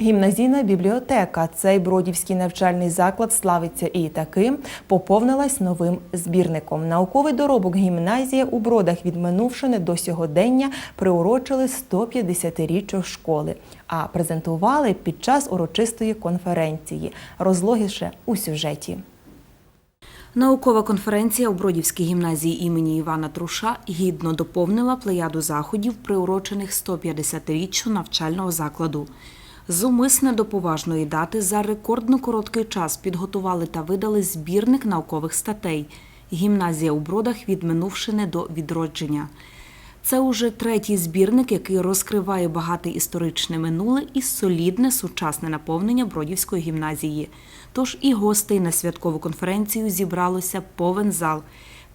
Гімназійна бібліотека, цей бродівський навчальний заклад славиться і таким, поповнилась новим збірником. Науковий доробок гімназія у бродах від минувшини до сьогодення приурочили 150-річчю школи, а презентували під час урочистої конференції. Розлогіше у сюжеті. Наукова конференція у Бродівській гімназії імені Івана Труша гідно доповнила плеяду заходів, приурочених 150-річчю навчального закладу. Зумисне до поважної дати за рекордно короткий час підготували та видали збірник наукових статей Гімназія у бродах від минувшини до відродження. Це уже третій збірник, який розкриває багате історичне минуле і солідне сучасне наповнення Бродівської гімназії. Тож і гостей на святкову конференцію зібралося повен зал.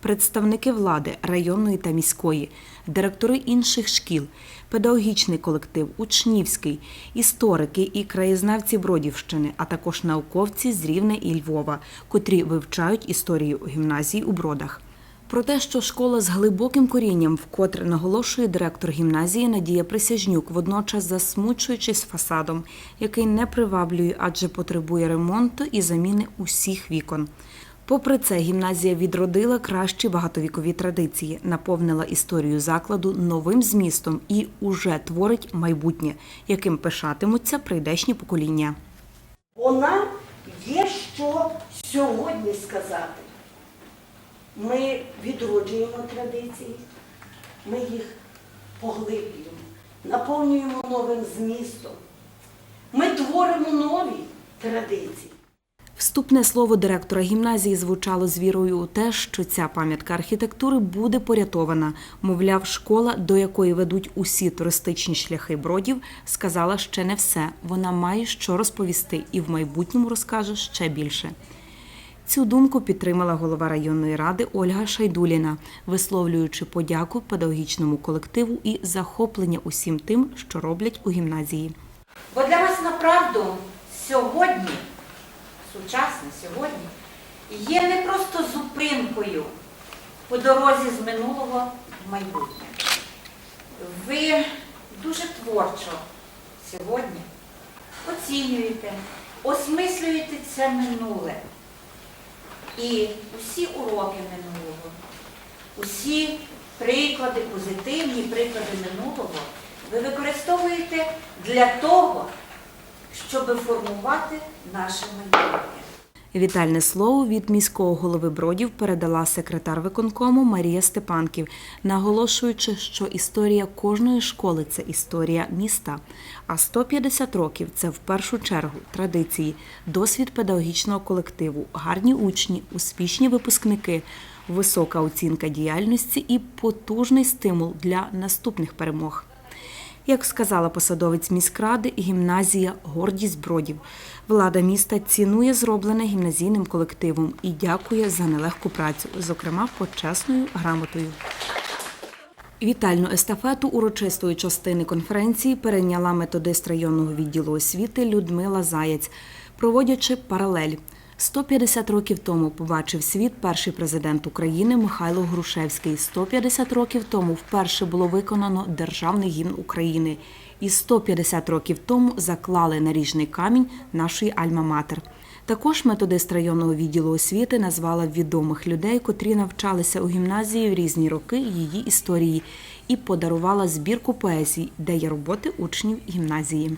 Представники влади районної та міської, директори інших шкіл, педагогічний колектив, учнівський, історики і краєзнавці Бродівщини, а також науковці з Рівне і Львова, котрі вивчають історію гімназії у Бродах. Про те, що школа з глибоким корінням, вкотре наголошує директор гімназії Надія Присяжнюк, водночас засмучуючись фасадом, який не приваблює, адже потребує ремонту і заміни усіх вікон. Попри це, гімназія відродила кращі багатовікові традиції, наповнила історію закладу новим змістом і уже творить майбутнє, яким пишатимуться прийдешні покоління. Бо нам є що сьогодні сказати. Ми відроджуємо традиції, ми їх поглиблюємо, наповнюємо новим змістом. Ми творимо нові традиції. Вступне слово директора гімназії звучало з вірою у те, що ця пам'ятка архітектури буде порятована. Мовляв, школа, до якої ведуть усі туристичні шляхи бродів, сказала ще не все. Вона має що розповісти і в майбутньому розкаже ще більше. Цю думку підтримала голова районної ради Ольга Шайдуліна, висловлюючи подяку педагогічному колективу і захоплення усім тим, що роблять у гімназії. Бо для вас направду сьогодні, сучасне сьогодні, є не просто зупинкою по дорозі з минулого в майбутнє. Ви дуже творчо сьогодні оцінюєте, осмислюєте це минуле. І усі уроки минулого, усі приклади, позитивні приклади минулого ви використовуєте для того, щоб формувати наше майбутнє. Вітальне слово від міського голови Бродів передала секретар виконкому Марія Степанків, наголошуючи, що історія кожної школи це історія міста. А 150 років це в першу чергу традиції, досвід педагогічного колективу, гарні учні, успішні випускники, висока оцінка діяльності і потужний стимул для наступних перемог. Як сказала посадовець міськради, гімназія гордість бродів. Влада міста цінує зроблене гімназійним колективом і дякує за нелегку працю, зокрема почесною грамотою. Вітальну естафету урочистої частини конференції перейняла методист районного відділу освіти Людмила Заєць, проводячи паралель. 150 років тому побачив світ перший президент України Михайло Грушевський. 150 років тому вперше було виконано державний гімн України. І 150 років тому заклали наріжний камінь нашої Альма-Матер. Також методист районного відділу освіти назвала відомих людей, котрі навчалися у гімназії в різні роки її історії, і подарувала збірку поезій, де є роботи учнів гімназії.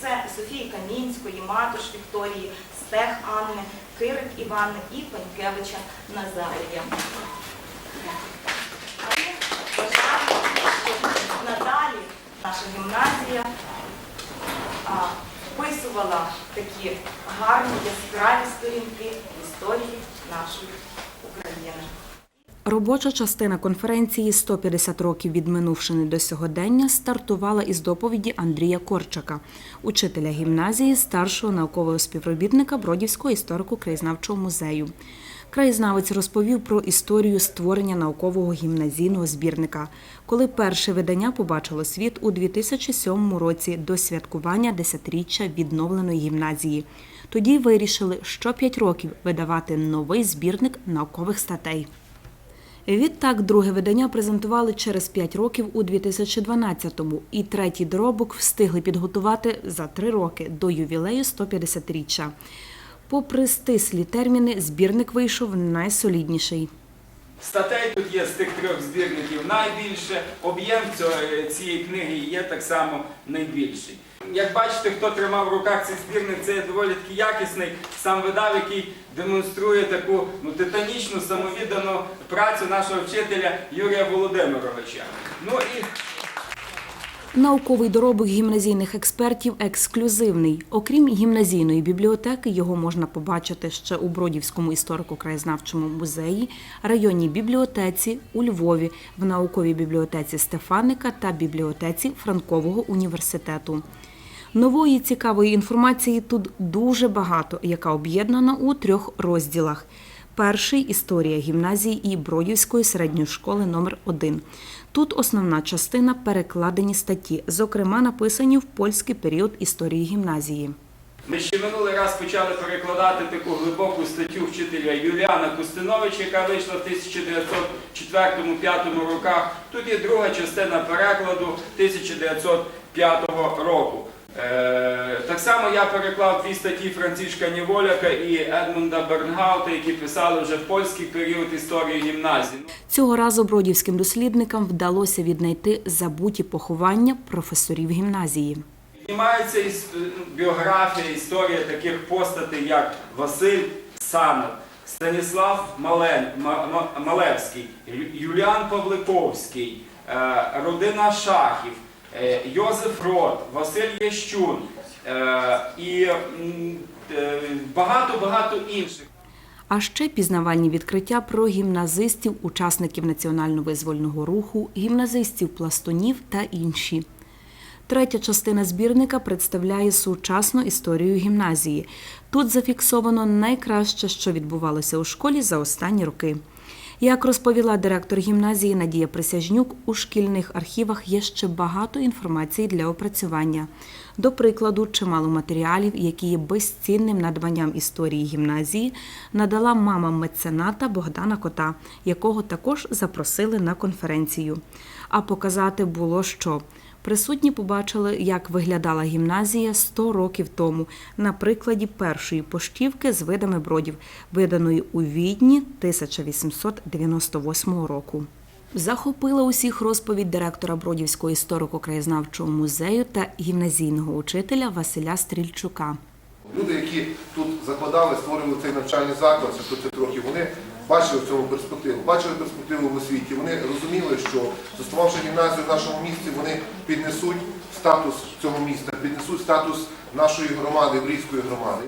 Це Софії Камінської, Матуш Вікторії, Стех Анни, Кирик Івани і Панькевича Назарія. Бажаємо, щоб надалі наша гімназія вписувала такі гарні яскраві сторінки історії нашої України. Робоча частина конференції «150 років від минувшини до сьогодення стартувала із доповіді Андрія Корчака, учителя гімназії, старшого наукового співробітника Бродівського історико-краєзнавчого музею. Краєзнавець розповів про історію створення наукового гімназійного збірника, коли перше видання побачило світ у 2007 році до святкування десятиріччя відновленої гімназії. Тоді вирішили що 5 років видавати новий збірник наукових статей. Відтак, друге видання презентували через 5 років у 2012-му, і третій доробок встигли підготувати за 3 роки до ювілею 150-річчя. Попри стислі терміни, збірник вийшов найсолідніший. Статей тут є з тих трьох збірників найбільше, об'єм цього- цієї книги є так само найбільший. Як бачите, хто тримав в руках цей збірник, це доволі таки якісний сам видав, який демонструє таку ну, титанічну, самовіддану працю нашого вчителя Юрія Володимировича. Ну і Науковий доробок гімназійних експертів ексклюзивний. Окрім гімназійної бібліотеки, його можна побачити ще у Бродівському історико-краєзнавчому музеї, районній бібліотеці у Львові, в науковій бібліотеці Стефаника та бібліотеці Франкового університету. Нової цікавої інформації тут дуже багато, яка об'єднана у трьох розділах. Перший історія гімназії і Бродівської середньої школи номер 1 Тут основна частина перекладені статті, зокрема написані в польський період історії гімназії. Ми ще минулий раз почали перекладати таку глибоку статтю вчителя Юліана Кустиновича, яка вийшла в 1904-1905 роках. Тут є друга частина перекладу 1905 року. Е, так само я переклав дві статті Францишка Ніволяка і Едмунда Бернгаута, які писали вже в польський період історії гімназії. Цього разу бродівським дослідникам вдалося віднайти забуті поховання професорів гімназії. Знімається біографія, історія таких постатей, як Василь Санов, Станіслав Мален, Малевський, Юліан Павликовський, е, родина Шахів, е, Йозеф Рот, Василь Ящун е, і е, багато-багато інших. А ще пізнавальні відкриття про гімназистів, учасників національно-визвольного руху, гімназистів-пластунів та інші. Третя частина збірника представляє сучасну історію гімназії. Тут зафіксовано найкраще, що відбувалося у школі за останні роки. Як розповіла директор гімназії Надія Присяжнюк, у шкільних архівах є ще багато інформації для опрацювання. До прикладу, чимало матеріалів, які є безцінним надбанням історії гімназії, надала мама мецената Богдана Кота, якого також запросили на конференцію. А показати було що. Присутні побачили, як виглядала гімназія 100 років тому на прикладі першої поштівки з видами бродів, виданої у Відні 1898 року. Захопила усіх розповідь директора Бродівського історико-краєзнавчого музею та гімназійного учителя Василя Стрільчука. Люди, які тут закладали, створювали цей навчальний заклад це 130 років, вони бачили в цьому перспективу, бачили перспективу в освіті. Вони розуміли, що заснувавши гімназію в нашому місті, вони піднесуть статус цього міста, піднесуть статус нашої громади, Брійської громади.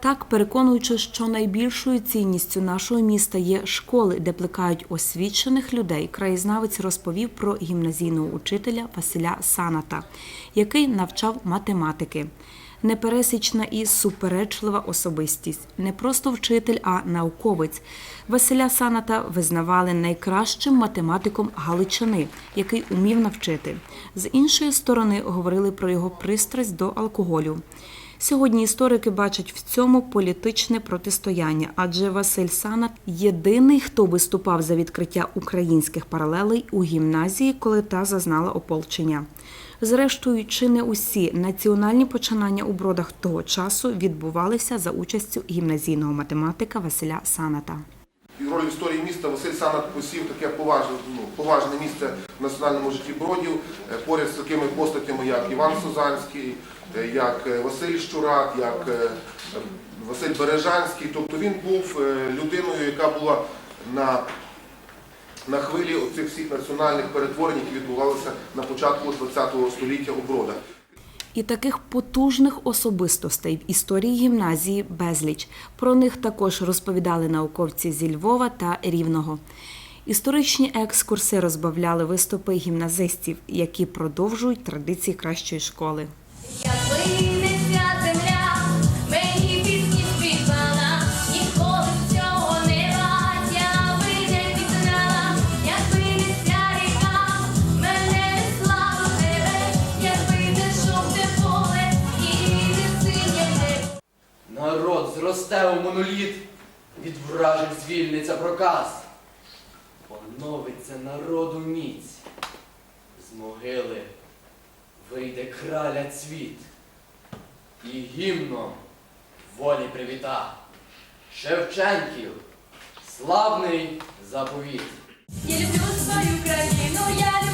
Так, переконуючи, що найбільшою цінністю нашого міста є школи, де плекають освічених людей, краєзнавець розповів про гімназійного учителя Василя Саната, який навчав математики. Непересічна і суперечлива особистість, не просто вчитель, а науковець. Василя Саната визнавали найкращим математиком Галичини, який умів навчити. З іншої сторони говорили про його пристрасть до алкоголю. Сьогодні історики бачать в цьому політичне протистояння, адже Василь Санат єдиний, хто виступав за відкриття українських паралелей у гімназії, коли та зазнала ополчення. Зрештою, чи не усі національні починання у бродах того часу відбувалися за участю гімназійного математика Василя Саната. І роль історії міста Василь Санат посів таке поважне, ну, поважне місце в національному житті Бродів, е, поряд з такими постатями, як Іван Сузанський, е, як е, Василь Щурак, як е, Василь Бережанський. Тобто він був е, людиною, яка була на, на хвилі цих всіх національних перетворень, які відбувалися на початку ХХ століття у Бродах. І таких потужних особистостей в історії гімназії безліч. Про них також розповідали науковці зі Львова та Рівного. Історичні екскурси розбавляли виступи гімназистів, які продовжують традиції кращої школи. У моноліт, від вражень звільниться проказ. поновиться народу міць. З могили вийде краля цвіт, і гімном волі привіта. Шевченків, славний заповіт. Я люблю свою країну, я люблю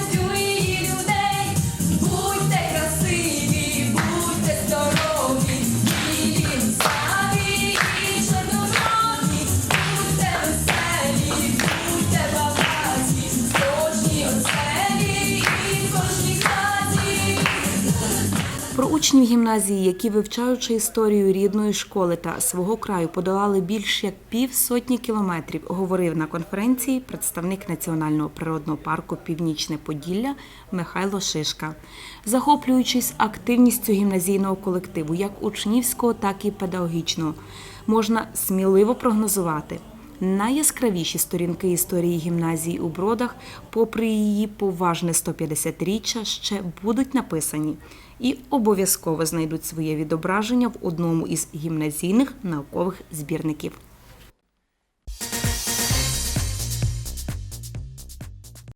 учнів гімназії, які вивчаючи історію рідної школи та свого краю, подолали більш як півсотні кілометрів, говорив на конференції представник Національного природного парку Північне Поділля Михайло Шишка. Захоплюючись активністю гімназійного колективу, як учнівського, так і педагогічного, можна сміливо прогнозувати. Найяскравіші сторінки історії гімназії у Бродах, попри її поважне 150-річчя, ще будуть написані і обов'язково знайдуть своє відображення в одному із гімназійних наукових збірників.